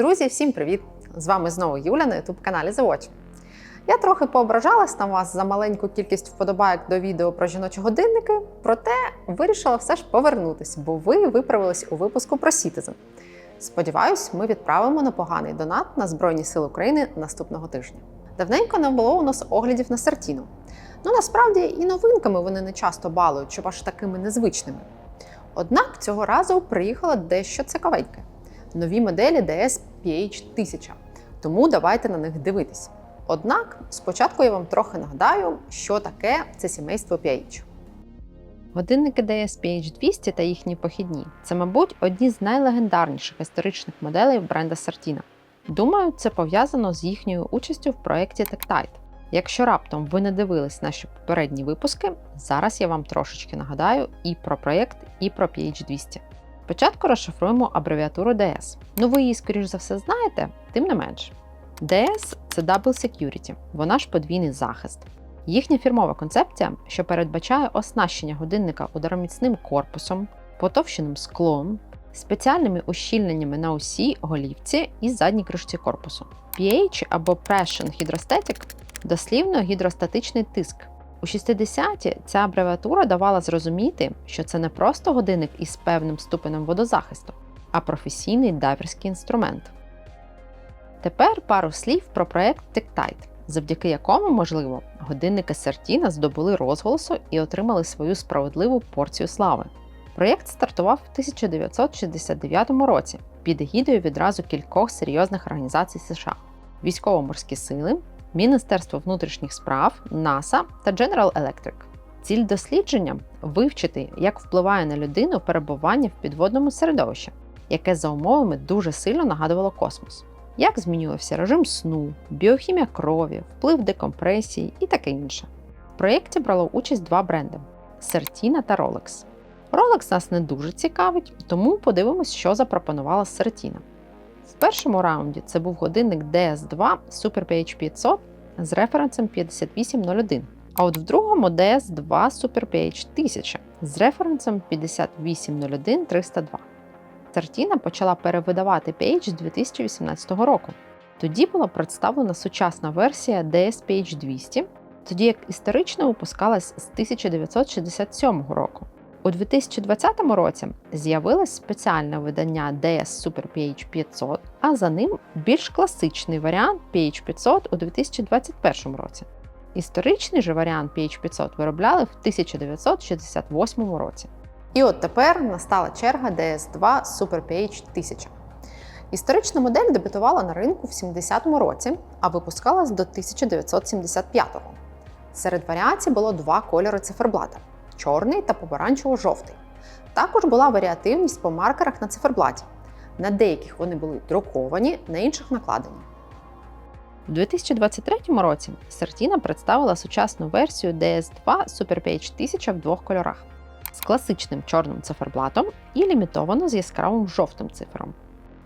Друзі, всім привіт! З вами знову Юля на youtube каналі The Watch. Я трохи поображалась на вас за маленьку кількість вподобайок до відео про жіночі годинники, проте вирішила все ж повернутись, бо ви виправились у випуску про Citizen. Сподіваюсь, ми відправимо непоганий донат на Збройні Сили України наступного тижня. Давненько не було у нас оглядів на Сартіну. Ну насправді і новинками вони не часто балують, щоб аж такими незвичними. Однак цього разу приїхало дещо цікавеньке нові моделі DS PH 1000. Тому давайте на них дивитись. Однак спочатку я вам трохи нагадаю, що таке це сімейство PH. Годинники DS PH200 та їхні похідні це, мабуть, одні з найлегендарніших історичних моделей бренда Sartina. Думаю, це пов'язано з їхньою участю в проєкті Tectite. Якщо раптом ви не дивились наші попередні випуски, зараз я вам трошечки нагадаю і про проєкт, і про PH200. Спочатку розшифруємо абревіатуру DS. Ну, ви її, скоріш за все, знаєте, тим не менш. DS це Double Security, вона ж подвійний захист. Їхня фірмова концепція, що передбачає оснащення годинника удароміцним корпусом, потовщеним склом, спеціальними ущільненнями на усій голівці і задній кришці корпусу. PH або Pression Hydrostatic – дослівно гідростатичний тиск. У 60-ті ця абревіатура давала зрозуміти, що це не просто годинник із певним ступенем водозахисту, а професійний дайверський інструмент. Тепер пару слів про проект Tectite, завдяки якому, можливо, годинники Сертіна здобули розголосу і отримали свою справедливу порцію слави. Проєкт стартував в 1969 році під егідою відразу кількох серйозних організацій США: Військово-морські сили, Міністерство внутрішніх справ, НАСА та General Electric. Ціль дослідження вивчити, як впливає на людину перебування в підводному середовищі, яке за умовами дуже сильно нагадувало космос. Як змінювався режим сну, біохімія крові, вплив декомпресії і таке інше. В проєкті брало участь два бренди Certina та Rolex. Rolex нас не дуже цікавить, тому подивимось, що запропонувала Certina. В першому раунді це був годинник DS2 Super PH 500 з референсом 5801, а от в другому DS2 Super PH 1000 з референсом 5801 302. Сартіна почала перевидавати PH 2018 року. Тоді була представлена сучасна версія DS PH 200, тоді як історично випускалась з 1967 року. У 2020 році з'явилось спеціальне видання DS Super PH 500, а за ним більш класичний варіант PH 500 у 2021 році. Історичний же варіант PH 500 виробляли в 1968 році. І от тепер настала черга DS2 Super PH 1000. Історична модель дебютувала на ринку в 70-му році, а випускалась до 1975-го. Серед варіацій було два кольори циферблата чорний та помаранчево-жовтий. Також була варіативність по маркерах на циферблаті. На деяких вони були друковані, на інших накладені. У 2023 році Certina представила сучасну версію DS2 Super PH 1000 в двох кольорах з класичним чорним циферблатом і лімітовано з яскравим жовтим цифром.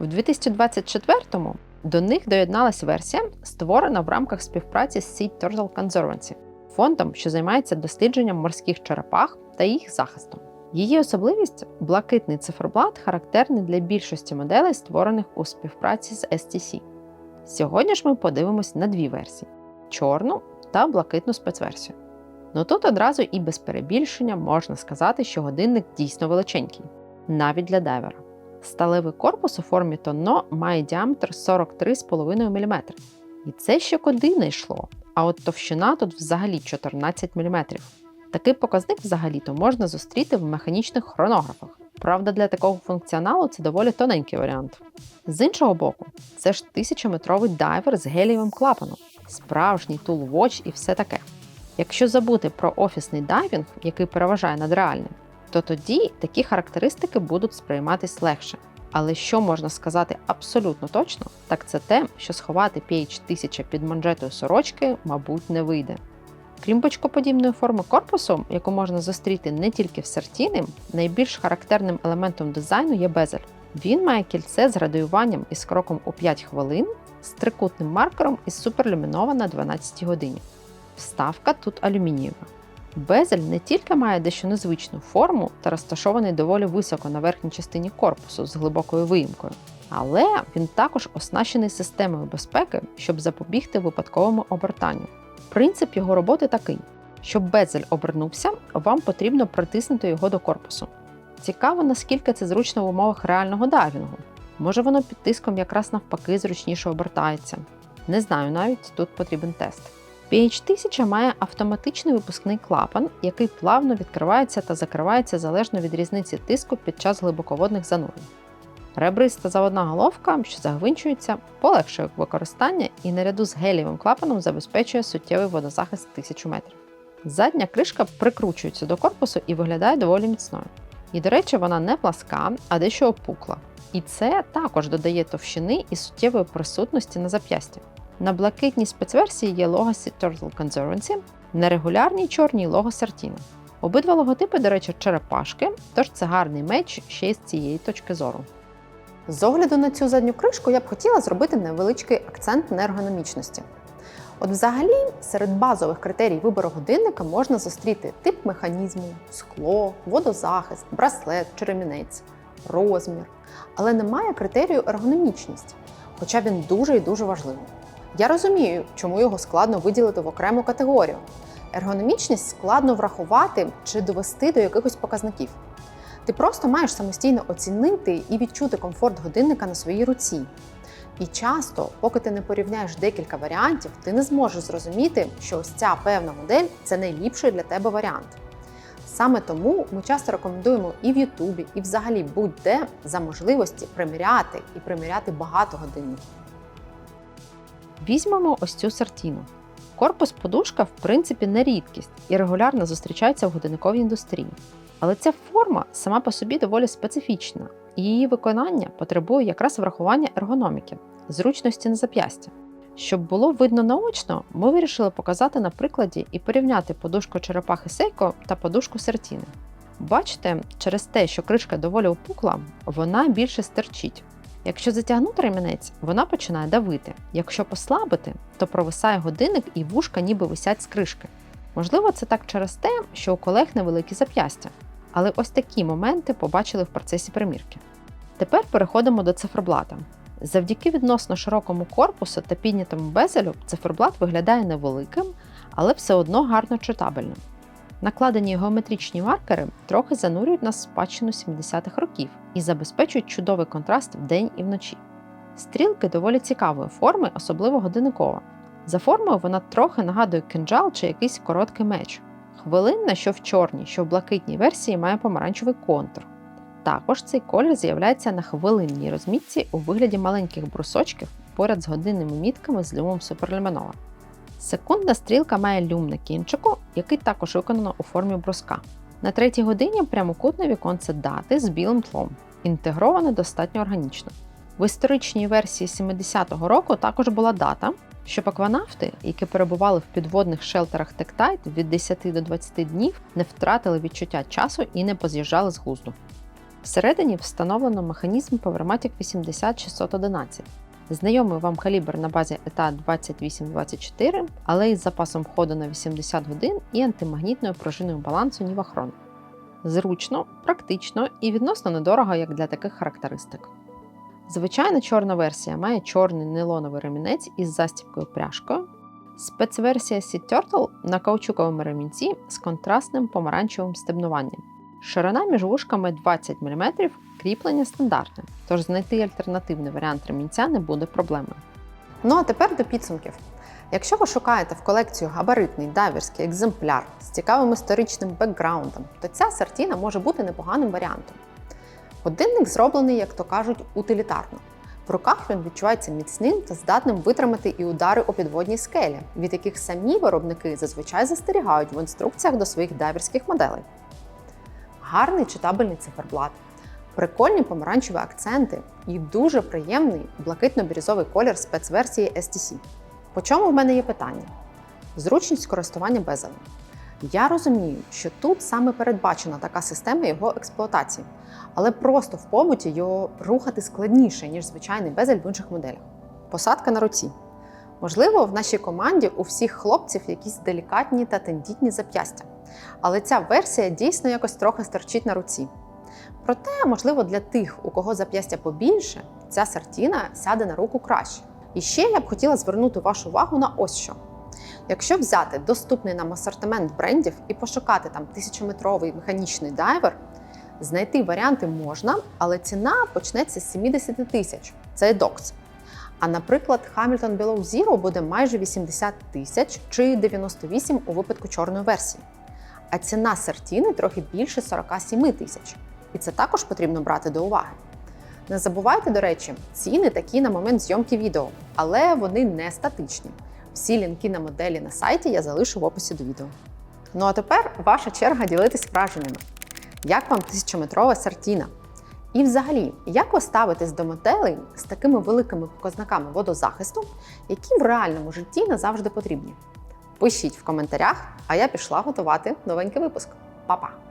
У 2024-му до них доєдналась версія, створена в рамках співпраці з Sea Turtle Conservancy, фондом, що займається дослідженням морських черепах та їх захистом. Її особливість блакитний циферблат характерний для більшості моделей, створених у співпраці з STC. Сьогодні ж ми подивимось на дві версії: чорну та блакитну спецверсію. Ну тут одразу і без перебільшення можна сказати, що годинник дійсно величенький, навіть для дайвера. Сталевий корпус у формі тонно має діаметр 43,5 мм. І це ще куди не йшло. А от товщина тут взагалі 14 мм. Такий показник взагалі-то можна зустріти в механічних хронографах. Правда, для такого функціоналу це доволі тоненький варіант. З іншого боку, це ж тисячометровий дайвер з гелієвим клапаном, справжній тул-воч і все таке. Якщо забути про офісний дайвінг, який переважає над реальним, то тоді такі характеристики будуть сприйматись легше. Але що можна сказати абсолютно точно, так це те, що сховати PH 1000 під манжетою сорочки, мабуть, не вийде. Крім бочкоподібної форми корпусу, яку можна зустріти не тільки в сертіни, найбільш характерним елементом дизайну є безель. Він має кільце з градуюванням із кроком у 5 хвилин, з трикутним маркером і суперлюмінована 12 годині. Вставка тут алюмінієва. Безель не тільки має дещо незвичну форму та розташований доволі високо на верхній частині корпусу з глибокою виїмкою, але він також оснащений системою безпеки, щоб запобігти випадковому обертанню. Принцип його роботи такий: щоб безель обернувся, вам потрібно притиснути його до корпусу. Цікаво, наскільки це зручно в умовах реального дайвінгу. Може, воно під тиском якраз навпаки зручніше обертається. Не знаю, навіть тут потрібен тест. PH1000 має автоматичний випускний клапан, який плавно відкривається та закривається залежно від різниці тиску під час глибоководних занурень. Ребриста заводна головка, що загвинчується, полегшує використання і наряду з гелієвим клапаном забезпечує суттєвий водозахист 1000 метрів. Задня кришка прикручується до корпусу і виглядає доволі міцною. І, до речі, вона не пласка, а дещо опукла. І це також додає товщини і суттєвої присутності на зап'ясті. На блакитній спецверсії є лого Turtle Conservancy, на регулярній чорній лого Sartina. Обидва логотипи, до речі, черепашки, тож це гарний меч ще й з цієї точки зору. З огляду на цю задню кришку я б хотіла зробити невеличкий акцент на ергономічності. От взагалі, серед базових критерій вибору годинника можна зустріти тип механізму, скло, водозахист, браслет чи ремінець, розмір. Але немає критерію ергономічність, хоча він дуже і дуже важливий. Я розумію, чому його складно виділити в окрему категорію. Ергономічність складно врахувати чи довести до якихось показників. Ти просто маєш самостійно оцінити і відчути комфорт годинника на своїй руці. І часто, поки ти не порівняєш декілька варіантів, ти не зможеш зрозуміти, що ось ця певна модель це найліпший для тебе варіант. Саме тому ми часто рекомендуємо і в Ютубі, і взагалі будь-де за можливості приміряти і приміряти багато годинників. Візьмемо ось цю сартіну. Корпус подушка, в принципі, не рідкість і регулярно зустрічається в годинниковій індустрії. Але ця форма сама по собі доволі специфічна, і її виконання потребує якраз врахування ергономіки, зручності на зап'ястя. Щоб було видно наочно, ми вирішили показати на прикладі і порівняти подушку черепахи Сейко та подушку Сертіни. Бачите, через те, що кришка доволі опукла, вона більше стерчить. Якщо затягнути ремінець, вона починає давити. Якщо послабити, то провисає годинник і вушка ніби висять з кришки. Можливо, це так через те, що у колег невеликі зап'ястя. Але ось такі моменти побачили в процесі примірки. Тепер переходимо до циферблата. Завдяки відносно широкому корпусу та піднятому безелю циферблат виглядає невеликим, але все одно гарно читабельним. Накладені геометричні маркери трохи занурюють нас в спадщину 70-х років і забезпечують чудовий контраст вдень і вночі. Стрілки доволі цікавої форми, особливо годинникова. За формою вона трохи нагадує кинджал чи якийсь короткий меч. Хвилинна, що в чорній, що в блакитній версії, має помаранчевий контур. Також цей колір з'являється на хвилинній розмітці у вигляді маленьких брусочків поряд з годинними мітками з люмом Суперлюмінова. Секундна стрілка має люм на кінчику, який також виконано у формі бруска. На третій годині прямокутне віконце дати з білим тлом, інтегроване достатньо органічно. В історичній версії 70-го року також була дата, щоб акванавти, які перебували в підводних шелтерах Тектайт від 10 до 20 днів, не втратили відчуття часу і не поз'їжджали з глузду. Всередині встановлено механізм PowerMatic 80611. Знайомий вам калібр на базі ETA 2824, але із запасом ходу на 80 годин і антимагнітною пружиною балансу Nivachron. Зручно, практично і відносно недорого як для таких характеристик. Звичайна чорна версія має чорний нейлоновий ремінець із застібкою пряжкою. Спецверсія Sea Turtle на каучуковому ремінці з контрастним помаранчевим стебнуванням. Ширина між вушками 20 мм, кріплення стандартне, тож знайти альтернативний варіант ремінця не буде проблемою. Ну а тепер до підсумків. Якщо ви шукаєте в колекцію габаритний дайверський екземпляр з цікавим історичним бекграундом, то ця сартіна може бути непоганим варіантом. Годинник зроблений, як то кажуть, утилітарно. В руках він відчувається міцним та здатним витримати і удари у підводній скелі, від яких самі виробники зазвичай застерігають в інструкціях до своїх дайверських моделей. Гарний читабельний циферблат, прикольні помаранчеві акценти і дуже приємний блакитно-бірюзовий колір спецверсії STC. По чому в мене є питання? Зручність користування безелем. Я розумію, що тут саме передбачена така система його експлуатації, але просто в побуті його рухати складніше, ніж звичайний безель в інших моделях. Посадка на руці. Можливо, в нашій команді у всіх хлопців якісь делікатні та тендітні зап'ястя. Але ця версія дійсно якось трохи стерчить на руці. Проте, можливо, для тих, у кого зап'ястя побільше, ця сартіна сяде на руку краще. І ще я б хотіла звернути вашу увагу на ось що. Якщо взяти доступний нам асортимент брендів і пошукати там тисячометровий механічний дайвер, знайти варіанти можна, але ціна почнеться з 70 тисяч. Це докс. А наприклад, Hamilton Below Zero буде майже 80 тисяч чи 98 у випадку чорної версії. А ціна сертіни трохи більше 47 тисяч. І це також потрібно брати до уваги. Не забувайте, до речі, ціни такі на момент зйомки відео, але вони не статичні. Всі лінки на моделі на сайті я залишу в описі до відео. Ну а тепер ваша черга ділитись враженнями. Як вам тисячометрова сартіна? І взагалі, як ви ставитесь до моделей з такими великими показниками водозахисту, які в реальному житті не завжди потрібні? Пишіть в коментарях, а я пішла готувати новенький випуск. Па-па!